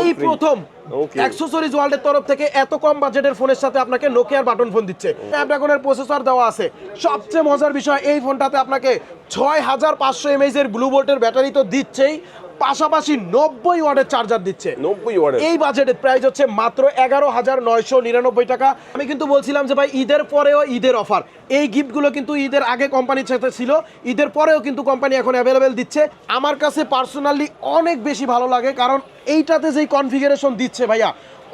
এই প্রথম. অ্যাক্সেসরিজ ওয়ার্ল্ডের তরফ থেকে এত কম বাজেটের ফোনের সাথে আপনাকে নোকিয়ার বাটন ফোন দিচ্ছে। স্ন্যাপড্রাগনের প্রসেসর দেওয়া আছে। সবচেয়ে মজার বিষয় এই ফোনটাতে আপনাকে ছয় হাজার পাঁচশো এমএইচ এর ব্লু ভোল্টের ব্যাটারি তো দিচ্ছেই। পাশাপাশি নব্বই ওয়াটের চার্জার দিচ্ছে। নব্বই ওয়ার্ড। এই বাজেটের প্রাইস হচ্ছে মাত্র এগারো হাজার নয়শো নিরানব্বই টাকা। আমি কিন্তু বলছিলাম যে ভাই ঈদের পরেও ঈদের অফার এই গিফটগুলো কিন্তু ঈদের আগে কোম্পানির সাথে ছিল। ঈদের পরেও কিন্তু কোম্পানি এখন অ্যাভেলেবেল দিচ্ছে। আমার কাছে পার্সোনালি অনেক বেশি ভালো লাগে কারণ এইটাতে যেই কনফিগারেশন দিচ্ছে ভাইয়া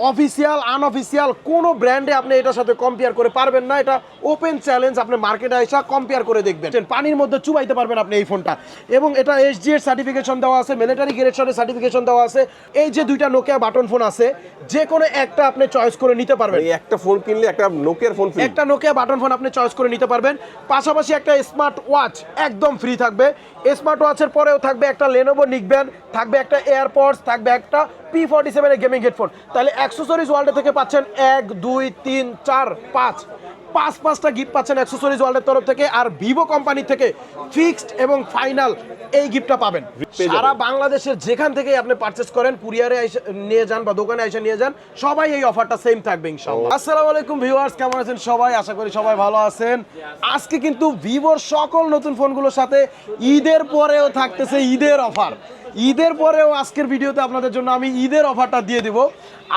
অফিসিয়াল আনঅফিসিয়াল কোনো ব্র্যান্ডে আপনি এটার সাথে কম্পেয়ার করে পারবেন না। এটা ওপেন চ্যালেঞ্জ আপনি মার্কেটে আইসা কম্পেয়ার করে দেখবেন। পানির মধ্যে চুবাইতে পারবেন আপনি এই ফোনটা এবং এটা এসজি এর সার্টিফিকেশন দেওয়া আছে মিলিটারি গ্রেডের সার্টিফিকেশন দেওয়া আছে। এই যে দুইটা নোকিয়া বাটন ফোন আছে যে কোনো একটা আপনি চয়েস করে নিতে পারবেন। এই একটা ফোন কিনলে একটা নোকিয়ার ফোন একটা নোকিয়া বাটন ফোন আপনি চয়েস করে নিতে পারবেন। পাশাপাশি একটা স্মার্ট ওয়াচ একদম ফ্রি থাকবে। স্মার্ট ওয়াচের পরেও থাকবে একটা লেনোভো নিকব্যান্ড থাকবে একটা এয়ারপডস থাকবে একটা পি ফর্টি সেভেনের গেমিং হেডফোন তাহলে অ্যাক্সেসরিজ ওয়ার্ল্ডে থেকে পাচ্ছেন এক দুই তিন চার পাঁচ। পাঁচ পাঁচটা গিফট পাচ্ছেন অ্যাক্সেসরিজ ওয়ার্ল্ডের তরফ থেকে আর ভিভো কোম্পানি থেকে ফিক্সড এবং ফাইনাল এই গিফটটা পাবেন। সারা বাংলাদেশের যেখান থেকে আপনি পারচেস করেন কুরিয়ারে এসে নিয়ে যান বা দোকানে এসে নিয়ে যান সবাই এই অফারটা সেম থাকবে ইনশাআল্লাহ। আসসালামু আলাইকুম ভিউয়ার্স কেমন আছেন সবাই? আশা করি সবাই ভালো আছেন। আজকে কিন্তু ভিভোর সকল নতুন ফোনগুলোর সাথে ঈদের পরেও থাকতেছে ঈদের অফার ঈদের পরেও আজকের ভিডিওতে আপনাদের জন্য আমি ঈদের অফারটা দিয়ে দিব।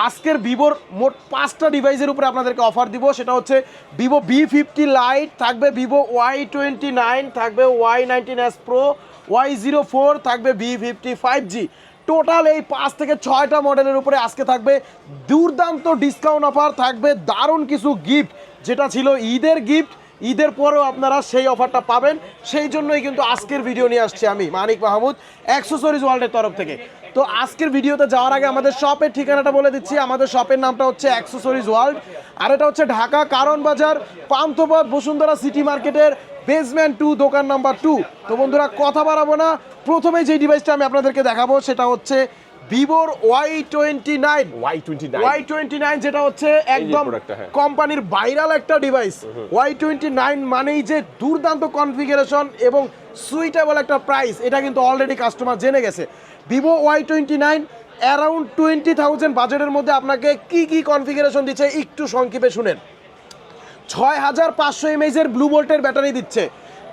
আজকের ভিভোর মোট পাঁচটা ডিভাইসের উপরে আপনাদেরকে অফার দিব। সেটা হচ্ছে ভিভো বি ফিফটি লাইট থাকবে ভিভো ওয়াই টোয়েন্টি নাইন থাকবে Y nineteen S pro Y zero four থাকবে V fifty five G total এই পাঁচ থেকে ছয়টা মডেলের উপরে আজকে থাকবে দুর্দান্ত ডিসকাউন্ট অফার থাকবে দারুণ কিছু গিফট যেটা ছিল ঈদের গিফট ঈদের পরেও আপনারা সেই অফারটা পাবেন। সেই জন্যই কিন্তু আজকের ভিডিও নিয়ে আসছি আমি, মানিক মাহমুদ অ্যাক্সেসরিজ ওয়ার্ল্ডের তরফ থেকে। তো আজকের ভিডিওতে যাওয়ার আগে আমাদের শপের ঠিকানাটা বলে দিচ্ছি। আমাদের শপের নামটা হচ্ছে অ্যাক্সেসরিজ ওয়ার্ল্ড আর এটা হচ্ছে ঢাকা কারণ বাজার, পান্থপথ, বসুন্ধরা সিটি মার্কেটের বেসমেন্ট টু দোকান নাম্বার টু তো বন্ধুরা, কথা বাড়াবো না। প্রথমে যে ডিভাইসটা আমি আপনাদেরকে দেখাবো, সেটা হচ্ছে ভিভোর Y twenty nine Y twenty nine Y twenty nine যেটা হচ্ছে একদম হ্যাঁ। কোম্পানির ভাইরাল একটা ডিভাইস ওয়াই টোয়েন্টি নাইন মানেই যে দুর্দান্ত কনফিগারেশন এবং সুইটেবল একটা প্রাইস এটা কিন্তু অলরেডি কাস্টমার জেনে গেছে। Vivo Y twenty nine around twenty thousand বাজেটের মধ্যে আপনাকে কি কি কনফিগারেশন দিচ্ছে একটু সংক্ষেপে শুনেন। ছয় হাজার পাঁচশো এমএইচের ব্লু ভোল্টের ব্যাটারি দিচ্ছে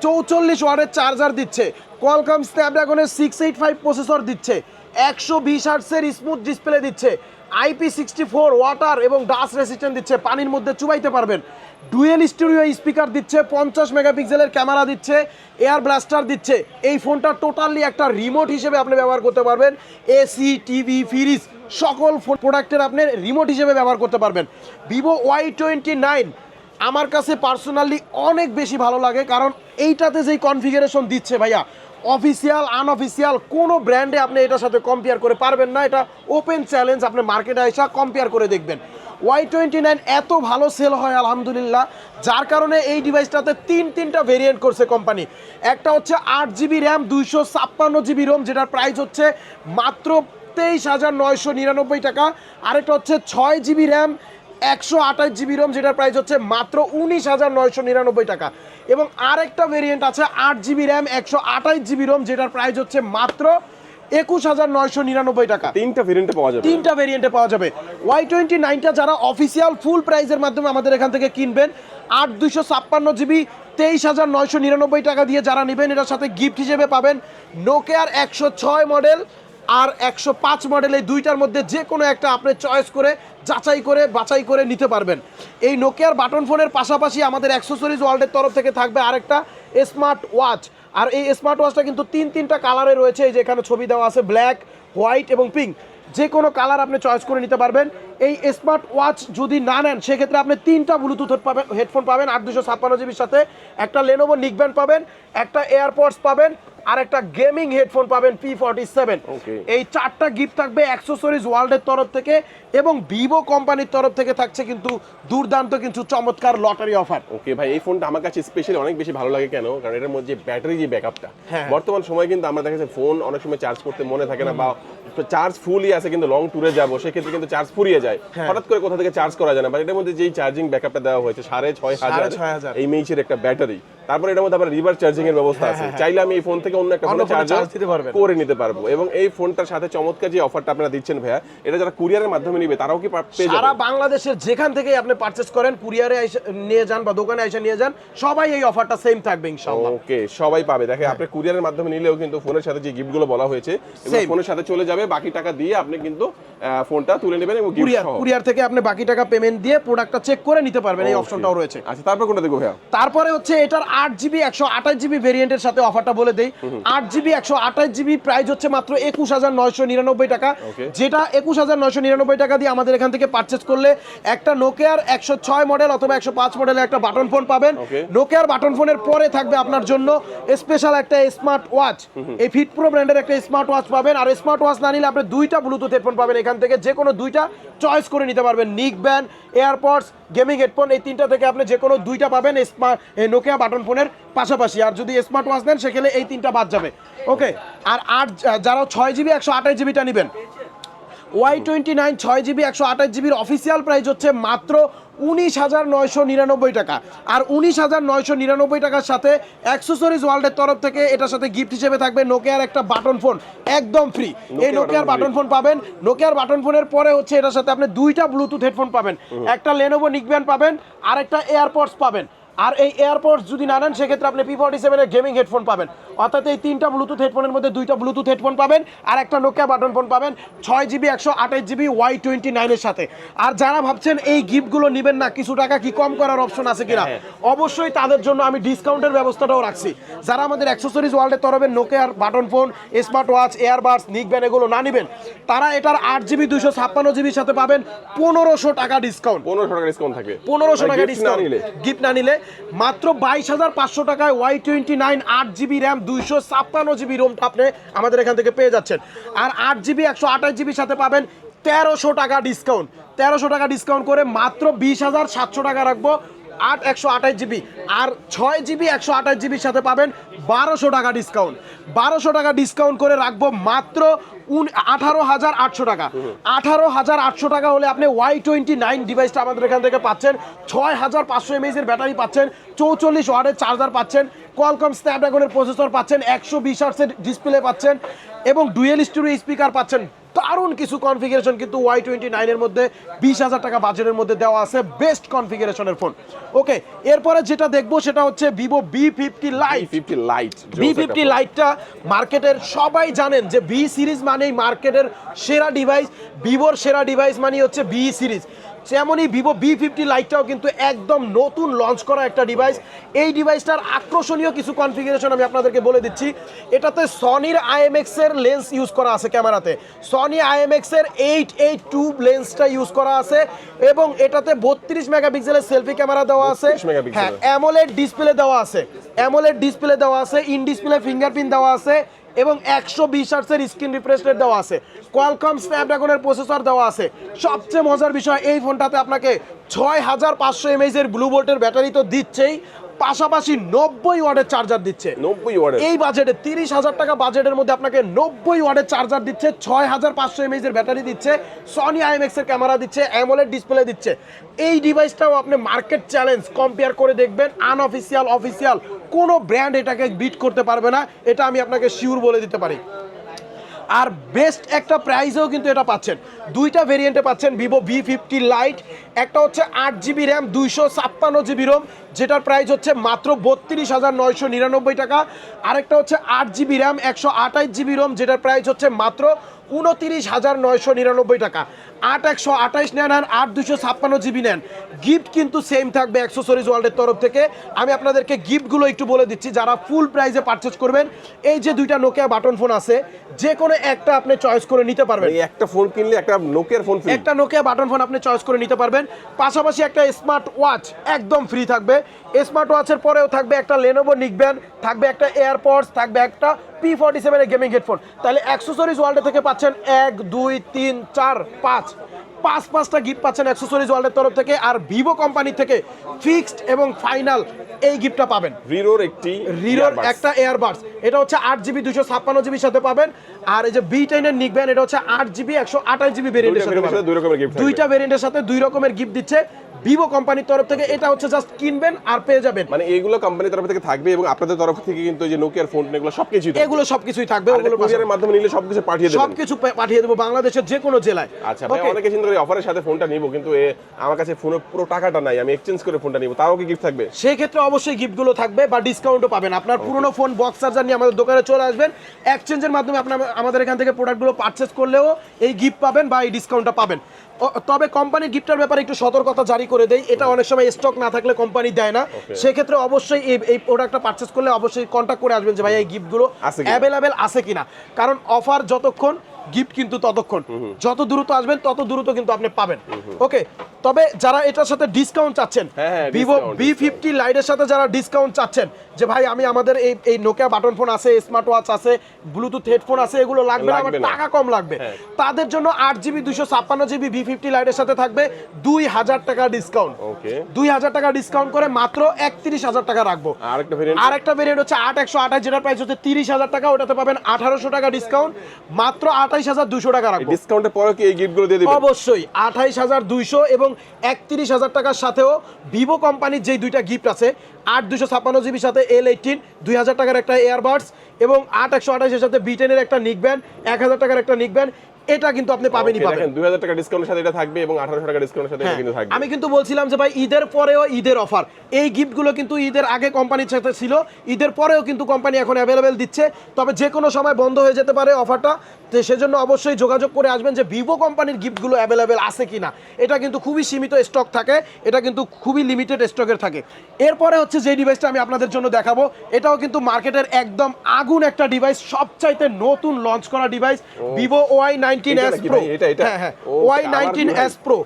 চৌচল্লিশ ওয়ার্ডের চার্জার দিচ্ছে কোয়ালকম স্ন্যাপড্রাগনের সিক্স এইট ফাইভ প্রসেসর দিচ্ছে একশো বিশ হার্টসের স্মুথ ডিসপ্লে দিচ্ছে। আইপি সিক্সটি ফোর ওয়াটার এবং ডাস্ট রেসিস্ট্যান্ট দিচ্ছে। পানির মধ্যে চুবাইতে পারবেন। ডুয়েল স্টুডিও স্পিকার দিচ্ছে, পঞ্চাশ মেগাপিক্সেলের ক্যামেরা দিচ্ছে এয়ার ব্লাস্টার দিচ্ছে। এই ফোনটা টোটালি একটা রিমোট হিসেবে আপনি ব্যবহার করতে পারবেন। এসি টিভি ফ্রিজ সকল প্রোডাক্টের আপনি রিমোট হিসেবে ব্যবহার করতে পারবেন। ভিভো ওয়াই টোয়েন্টি নাইন আমার কাছে পার্সোনালি অনেক বেশি ভালো লাগে, কারণ এইটাতে যেই কনফিগারেশন দিচ্ছে ভাইয়া অফিসিয়াল আনঅফিসিয়াল কোনো ব্র্যান্ডে আপনি এটার সাথে কম্পেয়ার করে পারবেন না। এটা ওপেন চ্যালেঞ্জ আপনি মার্কেটে এসে কম্পেয়ার করে দেখবেন। ওয়াই টোয়েন্টি নাইন এত ভালো সেল হয়, আলহামদুলিল্লাহ। যার কারণে এই ডিভাইসটাতে তিন, তিনটা ভেরিয়েন্ট করছে কোম্পানি একটা হচ্ছে আট জিবি র্যাম দুইশো ছাপ্পান্ন জিবি রোম যেটার প্রাইস হচ্ছে মাত্র তেইশ হাজার নয়শো নিরানব্বই টাকা। আরেকটা হচ্ছে ছয় জিবি র্যাম একশো আঠাশ জিবি রোম যেটার প্রাইস হচ্ছে মাত্র উনিশ হাজার নয়শো নিরানব্বই টাকা। এবং আরেকটা ভেরিয়েন্ট আছে আট জিবি র্যাম একশো আঠাশ জিবি রোম যেটার প্রাইস হচ্ছে মাত্র একুশ হাজার নয়শো নিরানব্বই টাকা। তিনটা ভেরিয়েন্টে পাওয়া যাবে। তিনটা ভেরিয়েন্টে পাওয়া যাবে। ওয়াই টোয়েন্টি নাইনটা যারা অফিসিয়াল ফুল প্রাইসের মাধ্যমে আমাদের এখান থেকে কিনবেন আট দুইশো ছাপ্পান্ন জিবি তেইশ হাজার নয়শো নিরানব্বই টাকা দিয়ে যারা নেবেন এটার সাথে গিফট হিসেবে পাবেন নোকিয়ার একশো ছয় মডেল আর একশো পাঁচ মডেল এই দুইটার মধ্যে যে কোনো একটা আপনি চয়েস করে, যাচাই করে, বাছাই করে নিতে পারবেন। এই নোকিয়ার বাটন ফোনের পাশাপাশি আমাদের অ্যাক্সেসরিজ ওয়ার্ল্ডের তরফ থেকে থাকবে আরেকটা স্মার্ট ওয়াচ আর এই স্মার্ট ওয়াচটা কিন্তু তিন তিনটা কালারে রয়েছে, এই যে এখানে ছবি দেওয়া আছে ব্ল্যাক হোয়াইট এবং পিঙ্ক যে কোনো কালার আপনি চয়েস করে নিতে পারবেন। এই স্মার্ট ওয়াচ যদি না নেন সেক্ষেত্রে আপনি তিনটা ব্লুটুথ পাবেন হেডফোন পাবেন আট দুশো ছাপ্পান্ন জিবির সাথে। একটা লেনোভো নিকব্যান্ড পাবেন একটা এয়ারপডস পাবেন আর একটা গেমিং হেডফোন পাবেন পি ফর্টি সেভেন এই চারটা গিফট থাকবে অ্যাক্সেসরিজ ওয়ার্ল্ডের তরফ থেকে এবং ভিভো কোম্পানির তরফ থেকে থাকছে কিন্তু দুর্দান্ত কিন্তু চমৎকার লটারি অফার ওকে ভাই এই ফোনটা আমার কাছে স্পেশালি অনেক বেশি ভালো লাগে কেন? কারণ এটার মধ্যে ব্যাটারি যে ব্যাকআপটা। বর্তমান সময় কিন্তু আমরা দেখা যাচ্ছে ফোন অনেক সময় চার্জ করতে মনে থাকে না বা চার্জ ফুলই আছে কিন্তু লং ট্যুরে যাব সেক্ষেত্রে কিন্তু চার্জ ফুরিয়ে যায়। যায় হ্যাঁ। হঠাৎ করে কোথা থেকে চার্জ করা যায় না বাট এটার মধ্যে যেই চার্জিং ব্যাকআপটা দেওয়া হয়েছে সাড়ে ছয় হাজার সাড়ে ছয় হাজার। এই মেইচের একটা ব্যাটারি তারপর এটার মধ্যে আবার রিভার্স চার্জিং এর ব্যবস্থা আছে। চাইলে আমি এই ফোন থেকে অন্য একটা হ্যাঁ, ফোনে চার্জ দিতে পারবেন। করে নিতে পারব। এবং এই ফোনটার সাথে চমৎকার যে অফারটা আপনারা দিচ্ছেন ভাইয়া এটা যারা কুরিয়ারের মাধ্যমে নিবে তারাও কি পেয়ে সারা বাংলাদেশের যেখান থেকে আপনি পারচেস করেন কুরিয়ারে নিয়ে যান বা দোকানে এসে নিয়ে যান সবাই এই অফারটা সেম থাকবে ইনশাআল্লাহ। ওকে সবাই পাবে। দেখে আপনি কুরিয়ারের মাধ্যমে নিলেও কিন্তু ফোনের সাথে যে গিফটগুলো বলা হয়েছে এগুলো ফোনের সাথে চলে যাবে। বাকি টাকা দিয়ে আপনি কিন্তু ফোনটা তুলে নেবেন এবং কুরিয়ার কুরিয়ার থেকে আপনি বাকি টাকা পেমেন্ট দিয়ে প্রোডাক্টটা চেক করে নিতে পারবেন এই অপশনটাও রয়েছে। আচ্ছা তারপর কোনটা দেখব ভাইয়া? তারপরে হচ্ছে এটার আট জিবি একশো আঠাশ জিবি ভেরিয়েন্টের সাথে অফারটা বলে দেই। আট জিবি একশো আঠাশ জিবি প্রাইস হচ্ছে মাত্র একুশ হাজার নয়শো নিরানব্বই টাকা। যেটা একুশ হাজার নয়শো নিরানব্বই টাকা দিয়ে আমাদের এখান থেকে পারচেস করলে একটা নোকিয়ার একশো ছয় মডেল অথবা একশো পাঁচ মডেলের একটা বাটন ফোন পাবেন. নোকিয়ার বাটন ফোনের পরে থাকবে আপনার জন্য স্পেশাল একটা স্মার্ট ওয়াচ এই ফিট প্রো ব্র্যান্ডের একটা স্মার্ট ওয়াচ পাবেন। আর স্মার্ট ওয়াচ না নিলে আপনি দুইটা ব্লুটুথ হেডফোন পাবেন এখান থেকে। যে কোনো দুইটা চয়েস করে নিতে পারবেন। নিক ব্যান্ড এয়ারপডস গেমিং হেডফোন এই তিনটা থেকে আপনি যে কোনো দুইটা পাবেন স্মার্ট নোকিয়া বাটন ফোনের পাশাপাশি। আর যদি স্মার্ট ওয়াচ নেন সেখানে এই তিনটা বাদ যাবে। ওকে আর আট যারা ছয় জিবি একশো আঠাশ জিবিটা নেবেন। ওয়াই টোয়েন্টি নাইন ছয় জিবি একশো আঠাশ জিবির অফিসিয়াল প্রাইস হচ্ছে মাত্র উনিশ হাজার নয়শো নিরানব্বই টাকা। আর উনিশ হাজার নয়শো নিরানব্বই টাকার সাথে অ্যাক্সেসরিজ ওয়ার্ল্ডের তরফ থেকে এটার সাথে গিফট হিসেবে থাকবে নোকিয়ার একটা বাটন ফোন একদম ফ্রি এই নোকিয়ার বাটন ফোন পাবেন। নোকিয়ার বাটন ফোনের পরে হচ্ছে এটার সাথে আপনি দুইটা ব্লুটুথ হেডফোন পাবেন। একটা লেনোভো নিকব্যান্ড পাবেন আর একটা এয়ারপডস পাবেন। আর এই এয়ারপডস যদি না নেন সেক্ষেত্রে আপনি পি ফর্টি সেভেনের গেমিং হেডফোন পাবেন। অর্থাৎ এই তিনটা ব্লুটুথ হেডফোনের মধ্যে দুইটা ব্লুটুথ হেডফোন পাবেন আর একটা নোকিয়া বাটন ফোন পাবেন ছয় জিবি একশো আঠাশ জিবি ওয়াই টোয়েন্টি নাইনের সাথে। আর যারা ভাবছেন এই গিফটগুলো নেবেন না কিছু টাকা কি কম করার অপশন আছে কিনা? অবশ্যই তাদের জন্য আমি ডিসকাউন্টের ব্যবস্থাটাও রাখছি। যারা আমাদের অ্যাক্সেসরিজ ওয়ার্ল্ডের তরফে নোকিয়ার button phone smart watch earbuds neckband এগুলো না নেবেন তারা এটার আট জিবি দুইশো ছাপ্পান্ন জিবির সাথে পাবেন পনেরোশো টাকা ডিসকাউন্ট পনেরোশো টাকা ডিসকাউন্ট থাকবে। পনেরোশো মানে টাকা ডিসকাউন্ট নিলে। গিফট না নিলে মাত্র বাইশ হাজার পাঁচশো টাকায় ওয়াই টোয়েন্টি নাইন আট জিবি র্যাম, দুইশো ছাপ্পান্ন জিবি রোম আপনি আমাদের এখান থেকে পেয়ে যাচ্ছেন। আর আট জিবি, একশো আঠাশ জিবির সাথে পাবেন তেরোশো টাকা ডিসকাউন্ট। তেরোশো টাকা ডিসকাউন্ট করে মাত্র বিশ হাজার সাতশো টাকা রাখব আট, একশো আঠাশ জিবি। আর ছয় জিবি, একশো আঠাশ জিবির সাথে পাবেন বারোশো টাকা ডিসকাউন্ট। বারোশো টাকা ডিসকাউন্ট করে রাখব মাত্র আঠারো হাজার আটশো টাকা। আঠারো হাজার আটশো টাকা হলে আপনি ওয়াই টোয়েন্টি নাইন ডিভাইসটা আমাদের এখান থেকে পাচ্ছেন। ছয় হাজার পাঁচশো এমএইচের ব্যাটারি পাচ্ছেন। চৌচল্লিশ ওয়ার্ডের চার্জার পাচ্ছেন। কোয়ালকম স্ন্যাপড্রাগনের প্রসেসর পাচ্ছেন একশো বিশ হার্সের ডিসপ্লে পাচ্ছেন এবং ডুয়েল স্টুডিও স্পিকার পাচ্ছেন। দারুণ কিছু কনফিগারেশন কিন্তু ওয়াই টোয়েন্টি নাইনের মধ্যে বিশ হাজার টাকা বাজেটের মধ্যে দেওয়া আছে বেস্ট কনফিগারেশনের ফোন ওকে এরপরে যেটা দেখব সেটা হচ্ছে Vivo B fifty lite fifty lite B fifty লাইটটা মার্কেটের সবাই জানেন যে বি সিরিজ মানেই মার্কেটের সেরা ডিভাইস ভিভোর সেরা ডিভাইস মানেই হচ্ছে বি সিরিজ যেমনই ভিভো বি ফিফটি লাইটটাও কিন্তু একদম নতুন লঞ্চ করা একটা ডিভাইস এই ডিভাইসটার আকর্ষণীয় কিছু কনফিগারেশন আমি আপনাদেরকে বলে দিচ্ছি। এটাতে সনির আইএমএক্স এর লেন্স ইউজ করা আছে ক্যামেরাতে। সনি আইএমএক্স এর এইট এইট টু লেন্সটা ইউজ করা আছে এবং এটাতে বত্রিশ মেগাপিক্সেলের সেলফি ক্যামেরা দেওয়া আছে। হ্যাঁ অ্যামোলেড ডিসপ্লে দেওয়া আছে। অ্যামোলেড ডিসপ্লে দেওয়া আছে ইন ডিসপ্লে ফিঙ্গারপ্রিন্ট দেওয়া আছে। এবং একশো বিশ আর্টসের স্ক্রিন রিফ্রেশ রেট দেওয়া আছে। কোয়ালকম স্ন্যাপড্রাগনের প্রসেসর দেওয়া আছে। সবচেয়ে মজার বিষয়, এই ফোনটাতে আপনাকে ছয় হাজার পাঁচশো এমএইচের ব্লু বোল্টের ব্যাটারি তো দিচ্ছেই। পাশাপাশি নব্বই ওয়ার্ডের চার্জার দিচ্ছে। নব্বই ওয়ার্ডের। এই বাজেটে তিরিশ হাজার টাকা বাজেটের মধ্যে আপনাকে নব্বই ওয়ার্ডের চার্জার দিচ্ছে ছয় হাজার পাঁচশো এমএইচ এর ব্যাটারি দিচ্ছে সনি আইএমএক্স এর ক্যামেরা দিচ্ছে অ্যামোলেড ডিসপ্লে দিচ্ছে। এই ডিভাইসটাও আপনি মার্কেট চ্যালেঞ্জ কম্পেয়ার করে দেখবেন আনঅফিসিয়াল অফিসিয়াল কোনো ব্র্যান্ড এটাকে বিট করতে পারবে না এটা আমি আপনাকে শিওর বলে দিতে পারি। আর বেস্ট একটা প্রাইজেও কিন্তু এটা পাচ্ছেন। দুইটা ভেরিয়েন্টে পাচ্ছেন ভিভো ভি ফিফটি লাইট একটা হচ্ছে আট জিবি র্যাম দুইশো ছাপ্পান্ন জিবি রোম যেটার প্রাইস হচ্ছে মাত্র বত্রিশ হাজার নয়শো নিরানব্বই টাকা। আরেকটা হচ্ছে আট জিবি র্যাম একশো আঠাশ জিবি রোম যেটার প্রাইস হচ্ছে মাত্র উনতিরিশ হাজার নয়শো নিরানব্বই টাকা। আট একশো আঠাইশ নেন আর আট দুশো ছাপ্পান্ন জিবি নেন। গিফট কিন্তু সেম থাকবে একশো অ্যাক্সেসরিজ ওয়ার্ল্ডের তরফ থেকে। আমি আপনাদেরকে গিফটগুলো একটু বলে দিচ্ছি যারা ফুল প্রাইসে পারচেস করবেন এই যে দুইটা নোকিয়া বাটন ফোন আছে যে কোনো একটা আপনি চয়েস করে নিতে পারবেন। একটা ফোন কিনলে একটা নোকিয়ার ফোন একটা নোকিয়া বাটন ফোন আপনি চয়েস করে নিতে পারবেন। পাশাপাশি একটা স্মার্ট ওয়াচ একদম ফ্রি থাকবে। স্মার্ট ওয়াচের পরেও থাকবে একটা লেনোভো নিকব্যান্ড থাকবে একটা এয়ারপডস থাকবে একটা পি ফর্টি সেভেনের গেমিং হেডফোন তাহলে অ্যাক্সেসরিজ ওয়ার্ল্ড থেকে পাচ্ছেন এক দুই তিন চার পাঁচ। পাঁচ পাঁচটা গিফট পাচ্ছেন অ্যাক্সেসরিজ ওয়ার্ল্ডের তরফ থেকে আর ভিভো কোম্পানি থেকে ফিক্সড এবং ফাইনাল এই গিফটটা পাবেন। রিরোর একটি রিরোর একটা এয়ারবাডস এটা হচ্ছে আট জিবি দুশো ছাপ্পান্ন জিবির সাথে পাবেন। আর এই যে বি টেনের নিকবেন এটা হচ্ছে আট জিবি একশো আঠাশ জিবি ভেরিয়েন্টের সাথে। দুইটা ভেরিয়েন্টের সাথে দুই রকমের গিফট দিচ্ছে। ভিভো কোম্পানির তরফ থেকে এটা হচ্ছে জাস্ট কিনবেন আর পেয়ে যাবেন। মানে এইগুলো কোম্পানির তরফ থেকে থাকবে এবং আপনাদের তরফ থেকে কিন্তু এই যে নোকিয়ার ফোন এগুলো সবকিছুই থাকবে। এগুলো সবকিছুই থাকবে ওগুলো কুরিয়ারের মাধ্যমে নিলে সবকিছু পাঠিয়ে দেবেন। সবকিছু পাঠিয়ে দেবো বাংলাদেশের যে কোনো জেলায়। আচ্ছা ভাই অনেকে চিন্তা করে অফারের সাথে ফোনটা নিব কিন্তু এ আমার কাছে ফোনে পুরো টাকাটা নাই আমি এক্সচেঞ্জ করে ফোনটা নিব তাও কি গিফট থাকবে? সেই ক্ষেত্রে অবশ্যই গিফটগুলো থাকবে বা ডিসকাউন্টও পাবেন। আপনার পুরনো ফোন বক্স চার্জার নিয়ে আমাদের দোকানে চলে আসবেন। এক্সচেঞ্জের মাধ্যমে আপনার আমাদের এখান থেকে প্রোডাক্টগুলো পারচেস করলেও এই গিফট পাবেন বা এই ডিসকাউন্টটা পাবেন। তবে কোম্পানির গিফটের ব্যাপারে একটু সতর্কতা জারি করে দেয় এটা অনেক সময় স্টক না থাকলে কোম্পানি দেয় না। সেক্ষেত্রে অবশ্যই এই এই প্রোডাক্টটা পারচেস করলে অবশ্যই কন্ট্যাক্ট করে আসবেন যে ভাই এই গিফটগুলো অ্যাভেলেবেল আছে কিনা? কারণ অফার যতক্ষণ গিফট কিন্তু ততক্ষণ। যত দ্রুত আসবেন তত দ্রুত কিন্তু আপনি পাবেন। ওকে? তবে যারা এটার সাথে ডিসকাউন্ট চাচ্ছেন ভিভো বি ফিফটি লাইটের সাথে যারা ডিসকাউন্ট চাচ্ছেন যে ভাই আমি আমাদের এই এই নোকিয়া বাটন ফোন আছে স্মার্ট ওয়াচ আছে ব্লুটুথ হেডফোন আছে এগুলো লাগবে না আমার টাকা কম লাগবে। হ্যাঁ। তাদের জন্য আট জিবি দুশো ছাপ্পান্ন জিবি ভি ফিফটি লাইটের সাথে থাকবে দুই হাজার টাকা ডিসকাউন্ট ওকে। দুই হাজার টাকা ডিসকাউন্ট করে মাত্র একত্রিশ হাজার টাকা রাখব। আর একটা ভেরিয়েন্ট হচ্ছে আট একশো আঠাশ যেটার প্রাইস হচ্ছে তিরিশ হাজার টাকা ওটাতে পাবেন আঠারোশো টাকা ডিসকাউন্ট মাত্র আঠাইশ হাজার দুশো টাকা রাখব। ডিসকাউন্টের পরে কি এই গিফটগুলো দিয়ে দিবেন? অবশ্যই আঠাইশ হাজার দুইশো এবং একত্রিশ হাজার টাকার সাথেও ভিভো কোম্পানির যেই দুইটা গিফট আছে আট দুশো ছাপ্পান্ন জিবির সাথে এল এইটিন দুই হাজার টাকার একটা এয়ারবাডস এবং আট একশো আঠাশের সাথে বিটেনের একটা নিকব্যান এক হাজার টাকার একটা নিকব্যান এটা কিন্তু আপনি পাবেনই পাবেন। দুই হাজার টাকা ডিসকাউন্টের সাথে এটা থাকবে এবং আঠারোশো টাকা ডিসকাউন্টের সাথে এটা হ্যাঁ, কিন্তু থাকবে। আমি কিন্তু বলছিলাম যে ভাই ঈদের পরেও ঈদের অফার এই গিফটগুলো কিন্তু ঈদের আগে কোম্পানির সাথে ছিল ঈদের পরেও কিন্তু কোম্পানি এখন অ্যাভেলেবেল দিচ্ছে। তবে যে কোনো সময় বন্ধ হয়ে যেতে পারে অফারটা তো সেজন্য অবশ্যই যোগাযোগ করে আসবেন যে ভিভো কোম্পানির গিফটগুলো অ্যাভেলেবেল আছে কিনা। এটা কিন্তু খুবই সীমিত স্টক থাকে এটা কিন্তু খুবই লিমিটেড স্টকের থাকে। এরপরে হচ্ছে যে ডিভাইসটা আমি আপনাদের জন্য দেখাবো। এটাও কিন্তু মার্কেটের একদম আগুন একটা ডিভাইস সবচাইতে নতুন লঞ্চ করা device Vivo Y nineteen S pro? হ্যাঁ হ্যাঁ। ওয়াই নাইনটিন এস প্রো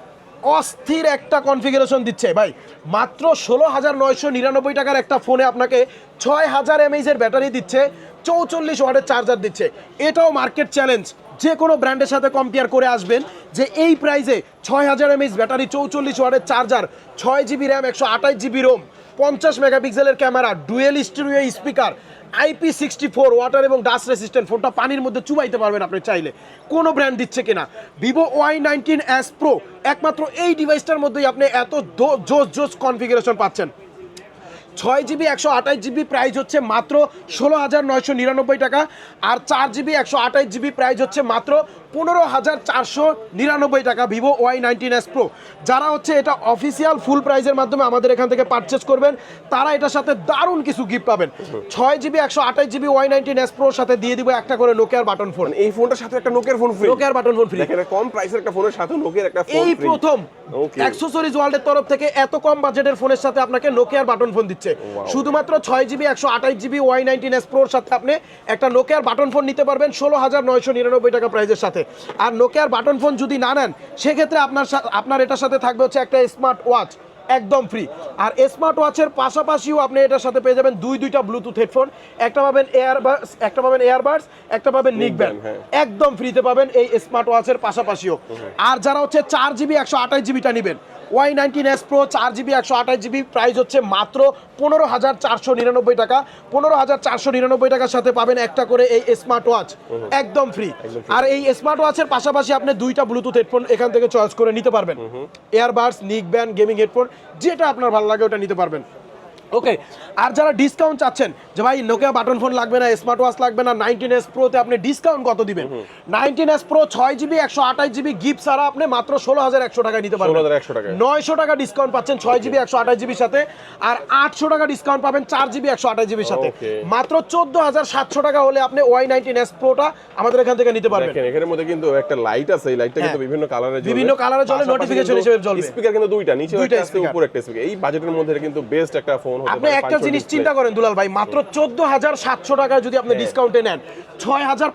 অস্থির একটা কনফিগারেশন দিচ্ছে। ভাই মাত্র ষোলো হাজার নয়শো নিরানব্বই টাকার একটা ফোনে আপনাকে ছয় হাজার এমএইচ এর ব্যাটারি দিচ্ছে চৌচল্লিশ ওয়াটের চার্জার দিচ্ছে। এটাও মার্কেট চ্যালেঞ্জ যে কোনো ব্র্যান্ডের সাথে কম্পেয়ার করে আসবেন যে এই প্রাইসে ছয় হাজার এমএইচ ব্যাটারি চৌচল্লিশ ওয়াটের চার্জার ছয় জিবি র্যাম একশো আঠাশ জিবি রোম পঞ্চাশ মেগাপিক্সেলের camera dual studio speaker IP sixty four water এবং ডাস্ট রেসিস্ট্যান্ট ফোনটা পানির মধ্যে চুবাইতে পারবেন আপনি চাইলে। কোনো ব্র্যান্ড দিচ্ছে কিনা? Vivo Y nineteen S pro একমাত্র এই ডিভাইসটার মধ্যেই আপনি এত জোস জোস কনফিগারেশন পাচ্ছেন। ছয় জিবি, একশো আঠাশ জিবি প্রাইস হচ্ছে মাত্র ষোলো হাজার নয়শো নিরানব্বই টাকা, আর চার জিবি, একশো আঠাশ জিবি প্রাইস হচ্ছে মাত্র পনেরো হাজার চারশো নিরানব্বই টাকা Vivo Y nineteen S pro যারা হচ্ছে এটা অফিসিয়াল ফুল প্রাইসের মাধ্যমে আমাদের এখান থেকে পারচেস করবেন তারা এটার সাথে দারুণ কিছু গিফট পাবেন। ছয় জিবি একশো আঠাশ জিবি ওয়াই নাইনটিন এস প্রোর সাথে দিয়ে দিব একটা করে নোকিয়ার বাটন ফোন এই ফোনটার সাথে একটা নোকিয়ার ফোন ফ্রি নোকিয়ার বাটন ফোন ফ্রি কম প্রাইসের একটা ফোনের সাথে নোকিয়ার একটা ফোন এই প্রথম অ্যাক্সেসরিজ ওয়ার্ল্ডের তরফ থেকে এত কম বাজেটের ফোনের সাথে আপনাকে নোকিয়ার বাটন ফোন দিচ্ছে। শুধুমাত্র ছয় জিবি একশো আঠাশ জিবি ওয়াই নাইনটিন এস প্রোর সাথে আপনি একটা নোকিয়ার বাটন ফোন নিতে পারবেন ষোলো হাজার নয়শো নিরানব্বই টাকা প্রাইসের সাথে। আর নোকিয়ার বাটন ফোন যদি না নেন সেক্ষেত্রে আপনার আপনার এটার সাথে থাকবে হচ্ছে একটা স্মার্ট ওয়াচ একদম ফ্রি আর স্মার্ট ওয়াচের পাশাপাশিও আপনি এটার সাথে পেয়ে যাবেন দুই দুইটা ব্লুটুথ হেডফোন একটা পাবেন এয়ারবাডস একটা পাবেন এয়ারবাডস একটা পাবেন নিক ব্যান্ড হ্যাঁ। একদম ফ্রিতে পাবেন এই স্মার্ট ওয়াচের পাশাপাশিও। আর যারা হচ্ছে চার জিবি একশো আঠাশ জিবিটা নেবেন ওয়াই নাইনটিন এস প্রো চার জিবি একশো আঠাশ জিবি প্রাইস হচ্ছে মাত্র পনেরো হাজার চারশো নিরানব্বই টাকা। পনেরো হাজার চারশো নিরানব্বই টাকার সাথে পাবেন একটা করে এই স্মার্ট ওয়াচ একদম ফ্রি আর এই স্মার্ট ওয়াচের পাশাপাশি আপনি দুইটা ব্লুটুথ হেডফোন এখান থেকে চয়েস করে নিতে পারবেন। এয়ারবাডস নিক ব্যান্ড গেমিং হেডফোন যেটা আপনার ভালো লাগে ওটা নিতে পারবেন। ওকে আর যারা ডিসকাউন্ট চাচ্ছেন যে ভাই নোকিয়া বাটন ফোন লাগবে না স্মার্ট ওয়াচ লাগবে না নাইনটিন এস প্রোতে আপনি ডিসকাউন্ট কত দিবেন? নাইনটিন এস প্রো ছয় জিবি একশো আঠাশ জিবি গিফট ছাড়া আপনি মাত্র ষোলো হাজার একশো টাকায় নিতে পারবেন। 16,100 টাকায়। নয়শো টাকা ডিসকাউন্ট পাচ্ছেন ছয় জিবি একশো আঠাশ জিবির সাথে। আর আটশো টাকা ডিসকাউন্ট পাবেন চার জিবি একশো আঠাশ জিবির সাথে। মাত্র চোদ্দ হাজার সাতশো টাকা হলে আপনি ওয়াই নাইনটিন এস প্রোটা আমাদের এখান থেকে নিতে পারবেন। এখানের মধ্যে কিন্তু একটা লাইট আছে এই লাইটটা কিন্তু হ্যাঁ। বিভিন্ন কালারে বিভিন্ন colour-এ জ্বলে, notification হিসেবে জ্বলবে। স্পিকার কিন্তু দুইটা নিচে দুইটা একটা আছে উপরে একটা স্পিকার এই বাজেটের মধ্যে কিন্তু বেস্ট একটা ফোন আপনি একটা জিনিস চিন্তা করেন দুলাল ভাই মাত্র চোদ্দ হাজার সাতশো টাকায় যদি আপনি ডিসকাউন্টে নেন ছয় হাজার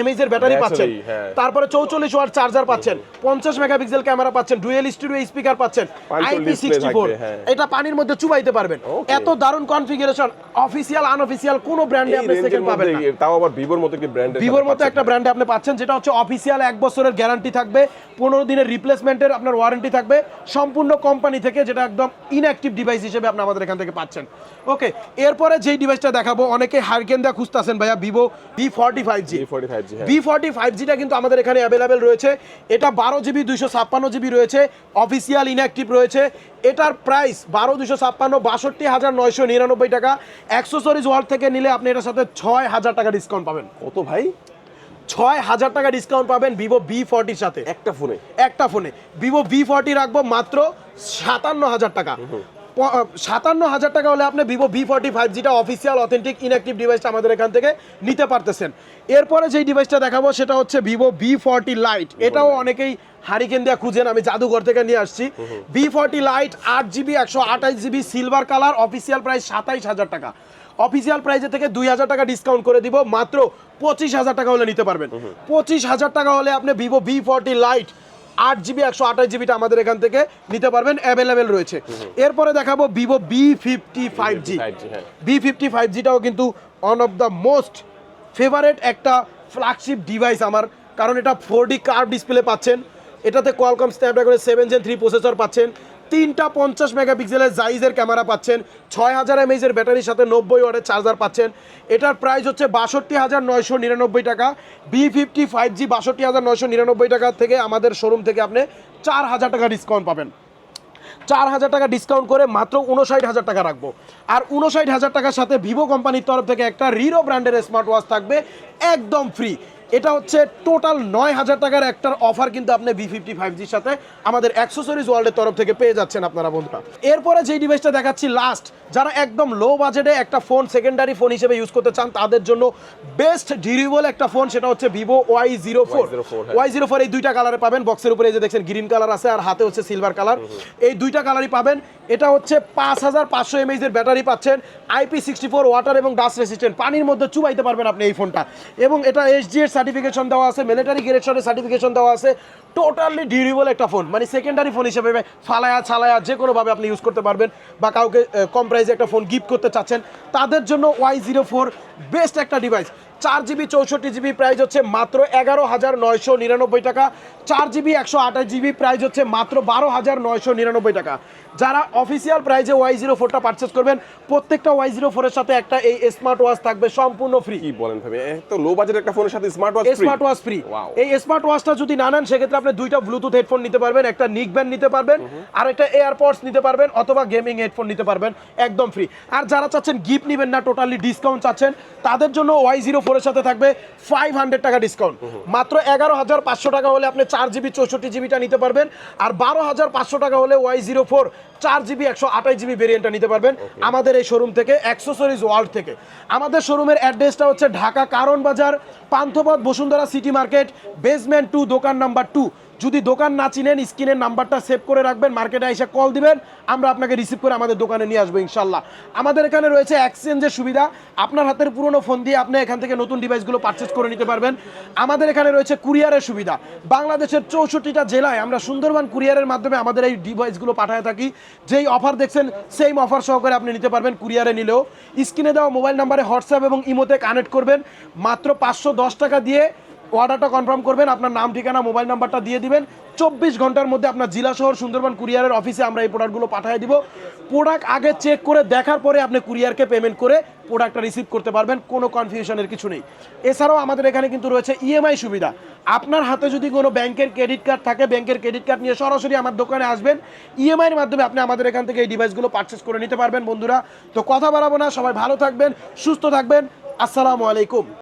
এমএইচ এর ব্যাটারি পাচ্ছেন। হ্যাঁ। তারপরে চৌচল্লিশ ওয়াট চার্জার পাচ্ছেন পঞ্চাশ মেগাপিক্সেল ক্যামেরা পাচ্ছেন ডুয়েল স্টুডিও স্পিকার পাচ্ছেন আইপি সিক্সটি ফোর হ্যাঁ। এটা পানির মধ্যে চুবাইতে পারবেন। এত দারুণ কনফিগারেশন অফিসিয়াল আনঅফিসিয়াল কোনো ব্র্যান্ডে আপনি সেকেন্ড পাবেন না। তাও আবার ভিভোর মতো একটি ব্র্যান্ডের ভিভোর মতো একটা ব্র্যান্ডে আপনি পাচ্ছেন যেটা হচ্ছে অফিসিয়াল এক বছরের গ্যারান্টি থাকবে পনেরো দিনের রিপ্লেসমেন্টের আপনার ওয়ারেন্টি থাকবে সম্পূর্ণ কোম্পানি থেকে যেটা একদম ইনঅ্যাক্টিভ ডিভাইস হিসেবে আপনি আমাদের এখান থেকে পাচ্ছেন। ওকে এরপরে যেই ডিভাইসটা দেখাবো অনেকে হারকেন দা খুঁজতেছেন ভাইয়া Vivo V forty five G V forty five জিটা কিন্তু আমাদের এখানে অ্যাভেলেবেল রয়েছে। এটা বারো জিবি দুইশো ছাপ্পান্ন জিবি রয়েছে। অফিসিয়াল ইনঅ্যাক্টিভ রয়েছে। এটার প্রাইস বারো দুশো ছাপ্পান্ন বাষট্টি হাজার নয়শো নিরানব্বই টাকা। অ্যাক্সেসরিজ ওয়ার্ল্ড থেকে নিলে আপনি এটার সাথে ছয় হাজার টাকা ডিসকাউন্ট পাবেন। কত ভাই? ছয় হাজার টাকা ডিসকাউন্ট পাবেন ভিভো বি ফর্টির সাথে। একটা ফোনে একটা ফোনে ভিভো ভি ফর্টি রাখব মাত্র সাতান্ন হাজার টাকা। সাতান্ন হাজার টাকা হলে আপনি ভিভো ভি ফর্টি ফাইভ জিটা অফিসিয়াল অথেন্টিক ইনঅ্যাক্টিভ ডিভাইসটা আমাদের এখান থেকে নিতে পারতেছেন। এরপরে যেই ডিভাইসটা দেখাবো সেটা হচ্ছে ভিভো ভি ফর্টি লাইট এটাও অনেকেই হারিকেন দিয়ে খুঁজেন আমি জাদুঘর থেকে নিয়ে আসছি। ভি ফর্টি লাইট আট জিবি একশো আঠাশ GB silver colour official price সাতাইশ হাজার টাকা। অফিসিয়াল প্রাইসে থেকে দুই হাজার টাকা ডিসকাউন্ট করে দিব মাত্র পঁচিশ হাজার টাকা হলে নিতে পারবেন। পঁচিশ হাজার টাকা হলে আপনি ভিভো ভি ফর্টি লাইট আট জিবি একশো আঠাশ জিবিটা আমাদের এখান থেকে নিতে পারবেন অ্যাভেলেবেল রয়েছে। এরপরে দেখাবো Vivo V fifty five G 5G। V fifty five জিটাও কিন্তু one of the most favourite একটা ফ্ল্যাগশিপ ডিভাইস আমার কারণ এটা ফোর ডি কার্ভ ডিসপ্লে পাচ্ছেন। এটাতে কোয়ালকম স্ন্যাপড্রাগনের সেভেন জেন থ্রি প্রসেসর পাচ্ছেন। তিনটা পঞ্চাশ মেগাপিক্সেলের জাইজের ক্যামেরা পাচ্ছেন, ছয় হাজার এমএইচের ব্যাটারির সাথে নব্বই ওয়াটের চার্জার পাচ্ছেন। এটার প্রাইস হচ্ছে বাষট্টি হাজার নয়শো নিরানব্বই টাকা। বি ফিফটি ফাইভ জি বাষট্টি হাজার নয়শো নিরানব্বই টাকা থেকে আমাদের শোরুম থেকে আপনি চার হাজার টাকা ডিসকাউন্ট পাবেন। চার হাজার টাকা ডিসকাউন্ট করে মাত্র উনষাট হাজার টাকা রাখব। আর উনষাট হাজার টাকার সাথে ভিভো কোম্পানির তরফ থেকে একটা রিরো ব্র্যান্ডের স্মার্ট ওয়াচ থাকবে, একদম ফ্রি এটা হচ্ছে টোটাল নয় হাজার টাকার একটার অফার কিন্তু আপনি বি ফিফটি ফাইভ জির সাথে আমাদের অ্যাক্সেসরিজ ওয়ার্ল্ডের তরফ থেকে পেয়ে যাচ্ছেন আপনারা বন্ধুরা। এরপরে যেই ডিভাইসটা দেখাচ্ছি লাস্ট যারা একদম লো বাজেটে একটা ফোন সেকেন্ডারি ফোন হিসেবে ইউজ করতে চান তাদের জন্য বেস্ট ডিউরেবল একটা ফোন সেটা হচ্ছে Vivo Y zero four Y04। Y zero four এই দুইটা কালারে পাবেন। বক্সের উপরে এই যে দেখছেন গ্রিন কালার আছে আর হাতে হচ্ছে সিলভার কালার এই দুইটা কালারই পাবেন। এটা হচ্ছে পাঁচ হাজার পাঁচশো এমএইচ এর ব্যাটারি পাচ্ছেন। আইপি সিক্সটি ফোর ওয়াটার এবং ডাস্ট রেসিস্ট্যান্ট পানির মধ্যে চুবাইতে পারবেন আপনি এই ফোনটা এবং এটা এসডি এর সার্টিফিকেশন দেওয়া আছে মিলিটারি গ্রেডশনের সার্টিফিকেশন দেওয়া আছে। টোটালি ডিউরেবল একটা ফোন মানে সেকেন্ডারি ফোন হিসেবে ফালায়া, ছালায়া, যে কোনোভাবে আপনি ইউজ করতে পারবেন বা কাউকে কম প্রাইসে একটা ফোন গিফট করতে চাচ্ছেন, তাদের জন্য ওয়াই জিরো ফোর বেস্ট একটা ডিভাইস চার জিবি চৌষট্টি জিবি প্রাইস হচ্ছে মাত্র এগারো হাজার নয়শো নিরানব্বই টাকা। চার জিবি একশো আঠাশ জিবি প্রাইস হচ্ছে মাত্র বারো হাজার নয়শো নিরানব্বই টাকা। যারা অফিসিয়াল প্রাইজে ওয়াই জিরো ফোরটা পারচেস করবেন প্রত্যেকটা ওয়াই জিরো ফোরের সাথে একটা এই স্মার্ট ওয়াচ থাকবে সম্পূর্ণ ফ্রি কি বলেন ভাবে এত লো বাজেট একটা ফোনের সাথে smart watch smart watch free এই স্মার্ট ওয়াচটা যদি না নেন সেক্ষেত্রে আপনি দুইটা ব্লুটুথ হেডফোন নিতে পারবেন একটা নিক ব্যান্ড নিতে পারবেন আর একটা এয়ারপডস নিতে পারবেন অথবা গেমিং হেডফোন নিতে পারবেন একদম ফ্রি আর যারা চাচ্ছেন গিফট নেবেন না টোটালি ডিসকাউন্ট চাচ্ছেন তাদের জন্য ওয়াই জিরো ফোরের সাথে থাকবে ফাইভ হান্ড্রেড টাকা ডিসকাউন্ট মাত্র এগারো হাজার পাঁচশো টাকা হলে আপনি চার জিবি চৌষট্টি জিবিটা নিতে পারবেন আর বারো হাজার পাঁচশো টাকা হলে ওয়াই জিরো ফোর চার জিবি একশো আঠাশ জিবি ভেরিয়েন্টটা নিতে পারবেন আমাদের এই শোরুম থেকে অ্যাক্সেসরিজ ওয়ার্ল্ড থেকে। আমাদের শোরুমের অ্যাড্রেসটা হচ্ছে Dhaka Karwan Bazar Panthapath Bashundhara city market basement two দোকান নাম্বার টু যদি দোকান না চিনেন, স্ক্রিনের নাম্বারটা সেভ করে রাখবেন, মার্কেটে এসে কল দিবেন, আমরা আপনাকে রিসিভ করে আমাদের দোকানে নিয়ে আসব ইনশাল্লাহ। আমাদের এখানে রয়েছে এক্সচেঞ্জের সুবিধা। আপনার হাতের পুরনো ফোন দিয়ে আপনি এখান থেকে নতুন ডিভাইসগুলো পারচেস করে নিতে পারবেন। আমাদের এখানে রয়েছে কুরিয়ারের সুবিধা। বাংলাদেশের চৌষট্টিটা জেলায় আমরা সুন্দরবন কুরিয়ারের মাধ্যমে আমাদের এই ডিভাইসগুলো পাঠায় থাকি। যেই অফার দেখছেন সেম অফার সহকারে আপনি নিতে পারবেন কুরিয়ারে নিলেও। স্ক্রিনে দেওয়া মোবাইল নাম্বারে হোয়াটসঅ্যাপ এবং ইমোতে কানেক্ট করবেন। মাত্র পাঁচশো দশ টাকা দিয়ে অর্ডারটা কনফার্ম করবেন, আপনার নাম, ঠিকানা মোবাইল নাম্বারটা দিয়ে দিবেন। চব্বিশ ঘণ্টার মধ্যে আপনার জেলা শহর সুন্দরবন কুরিয়ারের অফিসে আমরা এই প্রোডাক্টগুলো পাঠিয়ে দিব। প্রোডাক্ট আগে চেক করে দেখার পরে আপনি কুরিয়ারকে পেমেন্ট করে প্রোডাক্টটা রিসিভ করতে পারবেন, কোনো কনফিউশনের কিছু নেই। এছাড়াও আমাদের এখানে কিন্তু রয়েছে ইএমআই সুবিধা। আপনার হাতে যদি কোনো ব্যাংকের ক্রেডিট কার্ড থাকে, ব্যাংকের ক্রেডিট কার্ড নিয়ে সরাসরি আমার দোকানে আসবেন। ইএমআইয়ের মাধ্যমে আপনি আমাদের এখান থেকে এই ডিভাইসগুলো পারচেস করে নিতে পারবেন, বন্ধুরা। তো কথা বাড়াবো না, সবাই ভালো থাকবেন, সুস্থ থাকবেন। আসসালামু আলাইকুম।